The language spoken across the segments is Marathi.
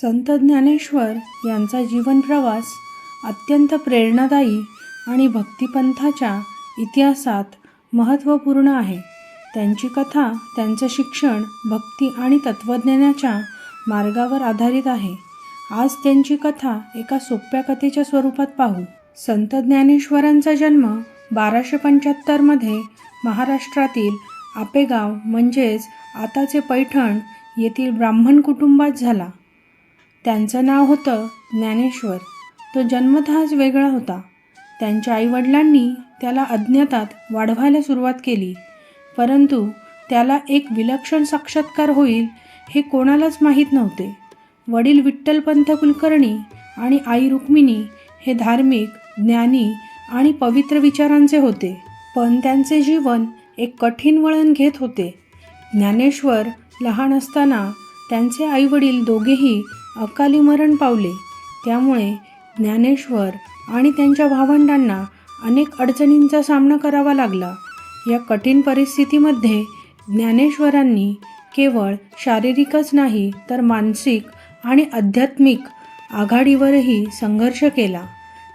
संत ज्ञानेश्वर यांचा जीवनप्रवास अत्यंत प्रेरणादायी आणि भक्तिपंथाच्या इतिहासात महत्त्वपूर्ण आहे. त्यांची कथा त्यांचं शिक्षण भक्ती आणि तत्त्वज्ञानाच्या मार्गावर आधारित आहे. आज त्यांची कथा एका सोप्या कथेच्या स्वरूपात पाहू. संत ज्ञानेश्वरांचा जन्म बाराशे पंच्याहत्तरमध्ये महाराष्ट्रातील आपेगाव म्हणजेच आताचे पैठण येथील ब्राह्मण कुटुंबात झाला. त्यांचं नाव होतं ज्ञानेश्वर. तो जन्मतःच वेगळा होता. त्यांच्या आईवडिलांनी त्याला अज्ञातात वाढवायला सुरुवात केली. परंतु त्याला एक विलक्षण साक्षात्कार होईल हे कोणालाच माहीत नव्हते. वडील विठ्ठलपंत कुलकर्णी आणि आई रुक्मिणी हे धार्मिक ज्ञानी आणि पवित्र विचारांचे होते. पण त्यांचे जीवन एक कठीण वळण घेत होते. ज्ञानेश्वर लहान असताना त्यांचे आईवडील दोघेही अकाली मरण पावले. त्यामुळे ज्ञानेश्वर आणि त्यांच्या भावंडांना अनेक अडचणींचा सामना करावा लागला. या कठीण परिस्थितीमध्ये ज्ञानेश्वरांनी केवळ शारीरिकच नाही तर मानसिक आणि आध्यात्मिक आघाडीवरही संघर्ष केला.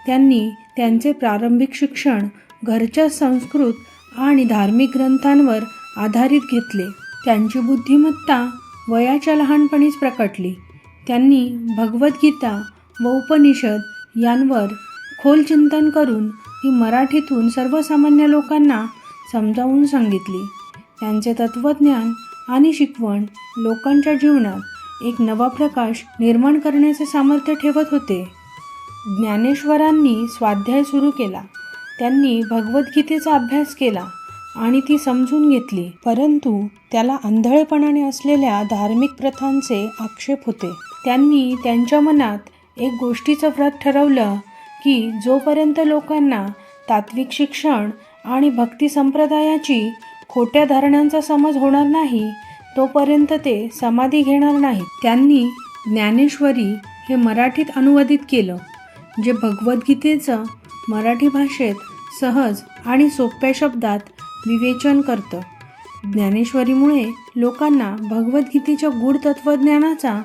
त्यांनी त्यांचे प्रारंभिक शिक्षण घरच्या संस्कृत आणि धार्मिक ग्रंथांवर आधारित घेतले. त्यांची बुद्धिमत्ता वयाच्या लहानपणीच प्रकटली. त्यांनी भगवद्गीता व उपनिषद यांवर खोल चिंतन करून ती मराठीतून सर्वसामान्य लोकांना समजावून सांगितली. त्यांचे तत्त्वज्ञान आणि शिकवण लोकांच्या जीवनात एक नवा प्रकाश निर्माण करण्याचे सामर्थ्य ठेवत होते. ज्ञानेश्वरांनी स्वाध्याय सुरू केला. त्यांनी भगवद्गीतेचा अभ्यास केला आणि ती समजून घेतली. परंतु त्याला आंधळेपणाने असलेल्या धार्मिक प्रथांचे आक्षेप होते. त्यांनी त्यांच्या मनात एक गोष्टीचं व्रत ठरवलं की जोपर्यंत लोकांना तात्विक शिक्षण आणि भक्ती संप्रदायाची खोट्या धारणांचा समज होणार नाही तोपर्यंत ते समाधी घेणार नाहीत. त्यांनी ज्ञानेश्वरी हे मराठीत अनुवादित केलं जे भगवद्गीतेचं मराठी भाषेत सहज आणि सोप्या शब्दात विवेचन करतं. ज्ञानेश्वरीमुळे लोकांना भगवद्गीतेच्या गूढ तत्त्वज्ञानाचा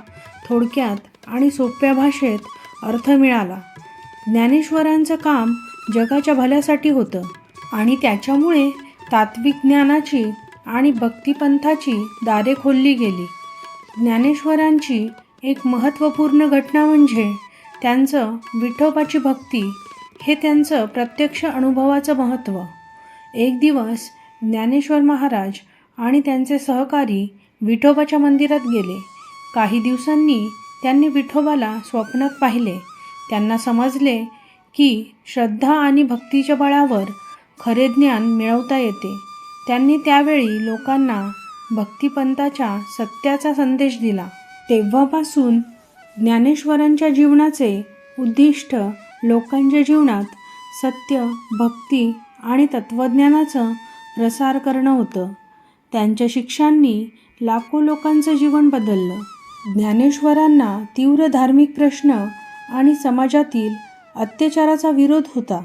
थोडक्यात आणि सोप्या भाषेत अर्थ मिळाला. ज्ञानेश्वरांचं काम जगाच्या भल्यासाठी होतं आणि त्याच्यामुळे तात्विक ज्ञानाची आणि भक्तिपंथाची दारे खोलली गेली. ज्ञानेश्वरांची एक महत्त्वपूर्ण घटना म्हणजे त्यांचं विठोबाची भक्ती हे त्यांचं प्रत्यक्ष अनुभवाचं महत्त्व. एक दिवस ज्ञानेश्वर महाराज आणि त्यांचे सहकारी विठोबाच्या मंदिरात गेले. काही दिवसांनी त्यांनी विठोबाला स्वप्नात पाहिले. त्यांना समजले की श्रद्धा आणि भक्तीच्या बळावर खरे ज्ञान मिळवता येते. त्यांनी त्यावेळी लोकांना भक्तिपंथाच्या सत्याचा संदेश दिला. तेव्हापासून ज्ञानेश्वरांच्या जीवनाचे उद्दिष्ट लोकांच्या जीवनात सत्य भक्ती आणि तत्त्वज्ञानाचं प्रसार करणं होतं. त्यांच्या शिक्षांनी लाखो लोकांचं जीवन बदललं. ज्ञानेश्वरांना तीव्र धार्मिक प्रश्न आणि समाजातील अत्याचाराचा विरोध होता.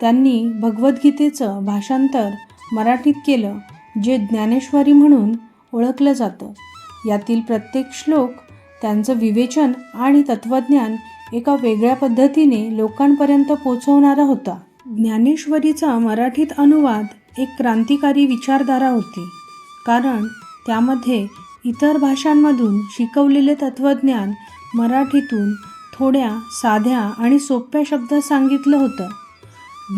त्यांनी भगवद्गीतेचं भाषांतर मराठीत केलं जे ज्ञानेश्वरी म्हणून ओळखलं जातं. यातील प्रत्येक श्लोक त्यांचं विवेचन आणि तत्त्वज्ञान एका वेगळ्या पद्धतीने लोकांपर्यंत पोचवणारा होता. ज्ञानेश्वरीचा मराठीत अनुवाद एक क्रांतिकारी विचारधारा होती कारण त्यामध्ये इतर भाषांमधून शिकवलेले तत्त्वज्ञान मराठीतून थोड्या साध्या आणि सोप्या शब्दात सांगितलं होतं.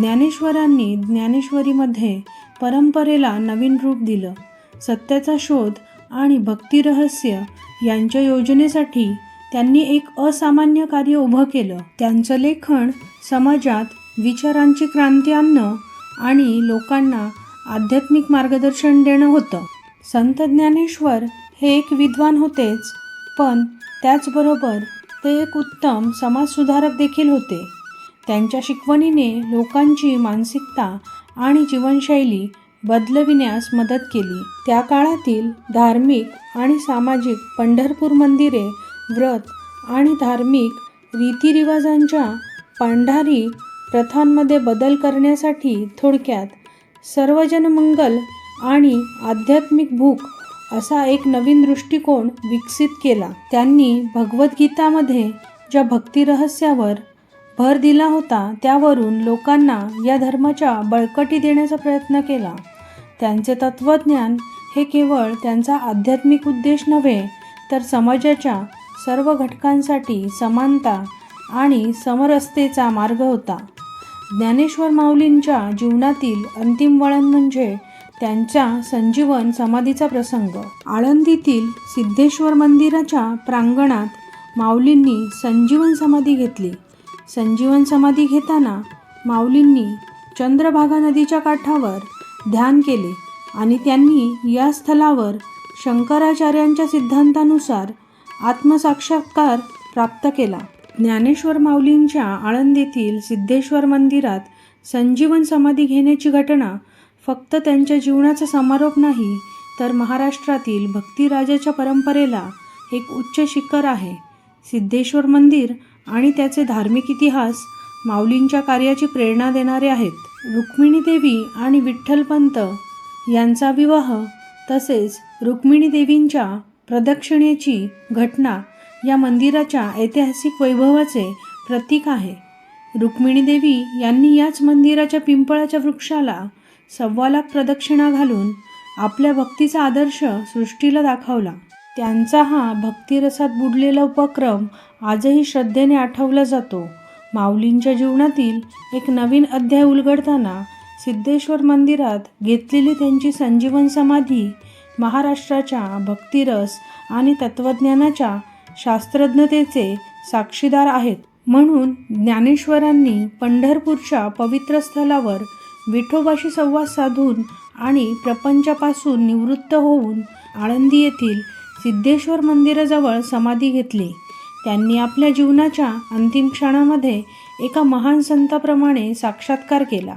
ज्ञानेश्वरांनी ज्ञानेश्वरीमध्ये परंपरेला नवीन रूप दिलं. सत्याचा शोध आणि भक्तिरहस्य यांच्या योजनेसाठी त्यांनी एक असामान्य कार्य उभं केलं. त्यांचं लेखन समाजात विचारांची क्रांती आणणं आणि लोकांना आध्यात्मिक मार्गदर्शन देणं होतं. संत ज्ञानेश्वर हे एक विद्वान होतेच पण त्याचबरोबर ते एक उत्तम समाजसुधारक देखील होते. त्यांच्या शिकवणीने लोकांची मानसिकता आणि जीवनशैली बदलविण्यास मदत केली. त्या काळातील धार्मिक आणि सामाजिक पंढरपूर मंदिरे व्रत आणि धार्मिक रीतिरिवाजांच्या पांढारी प्रथांमध्ये बदल करण्यासाठी थोडक्यात सर्वजनमंगल आणि आध्यात्मिक भूक असा एक नवीन दृष्टिकोन विकसित केला. त्यांनी भगवद्गीतामध्ये ज्या भक्तिरहस्यावर भर दिला होता त्यावरून लोकांना या धर्माच्या बळकटी देण्याचा प्रयत्न केला. त्यांचे तत्त्वज्ञान हे केवळ त्यांचा आध्यात्मिक उद्देश नव्हे तर समाजाच्या सर्व घटकांसाठी समानता आणि समरसतेचा मार्ग होता. ज्ञानेश्वर माऊलींच्या जीवनातील अंतिम वळण म्हणजे त्यांच्या संजीवन समाधीचा प्रसंग. आळंदीतील सिद्धेश्वर मंदिराच्या प्रांगणात माऊलींनी संजीवन समाधी घेतली. संजीवन समाधी घेताना माऊलींनी चंद्रभागा नदीच्या काठावर ध्यान केले आणि त्यांनी या स्थलावर शंकराचार्यांच्या सिद्धांतानुसार आत्मसाक्षात्कार प्राप्त केला. ज्ञानेश्वर माऊलींच्या आळंदीतील सिद्धेश्वर मंदिरात संजीवन समाधी घेण्याची घटना फक्त त्यांच्या जीवनाचा समारोप नाही तर महाराष्ट्रातील भक्तिराजाच्या परंपरेला एक उच्च शिखर आहे. सिद्धेश्वर मंदिर आणि त्याचे धार्मिक इतिहास माऊलींच्या कार्याची प्रेरणा देणारे आहेत. रुक्मिणी देवी आणि विठ्ठलपंत यांचा विवाह तसेच रुक्मिणी देवींच्या प्रदक्षिणेची घटना या मंदिराच्या ऐतिहासिक वैभवाचे प्रतीक आहे. रुक्मिणी देवी यांनी याच मंदिराच्या पिंपळाच्या वृक्षाला सव्वा लाख प्रदक्षिणा घालून आपल्या भक्तीचा आदर्श सृष्टीला दाखवला. त्यांचा हा भक्तिरसात बुडलेला उपक्रम आजही श्रद्धेने आठवला जातो. माऊलींच्या जीवनातील एक नवीन अध्याय उलगडताना सिद्धेश्वर मंदिरात घेतलेली त्यांची संजीवन समाधी महाराष्ट्राच्या भक्तिरस आणि तत्त्वज्ञानाच्या शास्त्रज्ञतेचे साक्षीदार आहेत. म्हणून ज्ञानेश्वरांनी पंढरपूरच्या पवित्र स्थलावर विठोबाशी संवाद साधून आणि प्रपंचापासून निवृत्त होऊन आळंदी येथील सिद्धेश्वर मंदिराजवळ समाधी घेतली. त्यांनी आपल्या जीवनाच्या अंतिम क्षणामध्ये एका महान संताप्रमाणे साक्षात्कार केला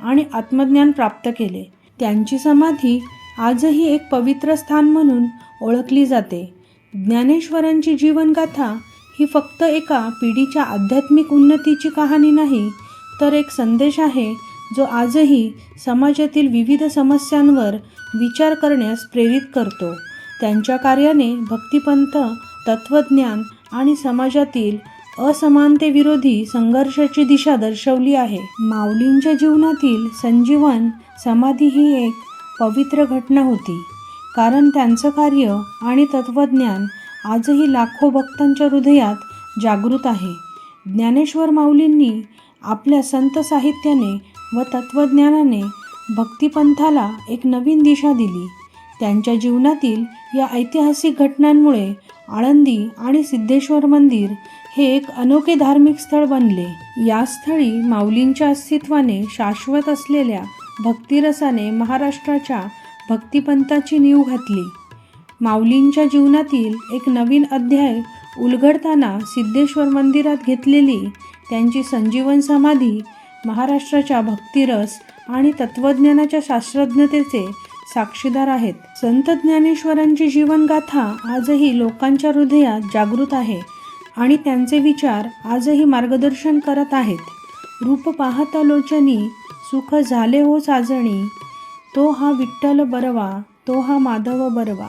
आणि आत्मज्ञान प्राप्त केले. त्यांची समाधी आजही एक पवित्र स्थान म्हणून ओळखली जाते. ज्ञानेश्वरांची जीवनगाथा ही फक्त एका पिढीच्या आध्यात्मिक उन्नतीची कहाणी नाही तर एक संदेश आहे जो आजही समाजातील विविध समस्यांवर विचार करण्यास प्रेरित करतो. त्यांच्या कार्याने भक्तिपंथ तत्त्वज्ञान आणि समाजातील असमानतेविरोधी संघर्षाची दिशा दर्शवली आहे. माऊलींच्या जीवनातील संजीवन समाधी ही एक पवित्र घटना होती. कारण त्यांचं कार्य आणि तत्त्वज्ञान आजही लाखो भक्तांच्या हृदयात जागृत आहे. ज्ञानेश्वर माऊलींनी आपल्या संत साहित्याने व तत्त्वज्ञानाने भक्तिपंथाला एक नवीन दिशा दिली. त्यांच्या जीवनातील या ऐतिहासिक घटनांमुळे आळंदी आणि सिद्धेश्वर मंदिर हे एक अनोखे धार्मिक स्थळ बनले. या स्थळी माऊलींच्या अस्तित्वाने शाश्वत असलेल्या भक्तिरसाने महाराष्ट्राच्या भक्तिपंथाची नीव घातली. माऊलींच्या जीवनातील एक नवीन अध्याय उलगडताना सिद्धेश्वर मंदिरात घेतलेली त्यांची संजीवन समाधी महाराष्ट्राच्या भक्तिरस आणि तत्त्वज्ञानाच्या शास्त्रज्ञतेचे साक्षीदार आहेत. संत ज्ञानेश्वरांची जीवनगाथा आजही लोकांच्या हृदयात जागृत आहे आणि त्यांचे विचार आजही मार्गदर्शन करत आहेत. रूप पाहता लोचनी सुख झाले हो साजणी तो हा विठ्ठल बरवा तो हा माधव बरवा.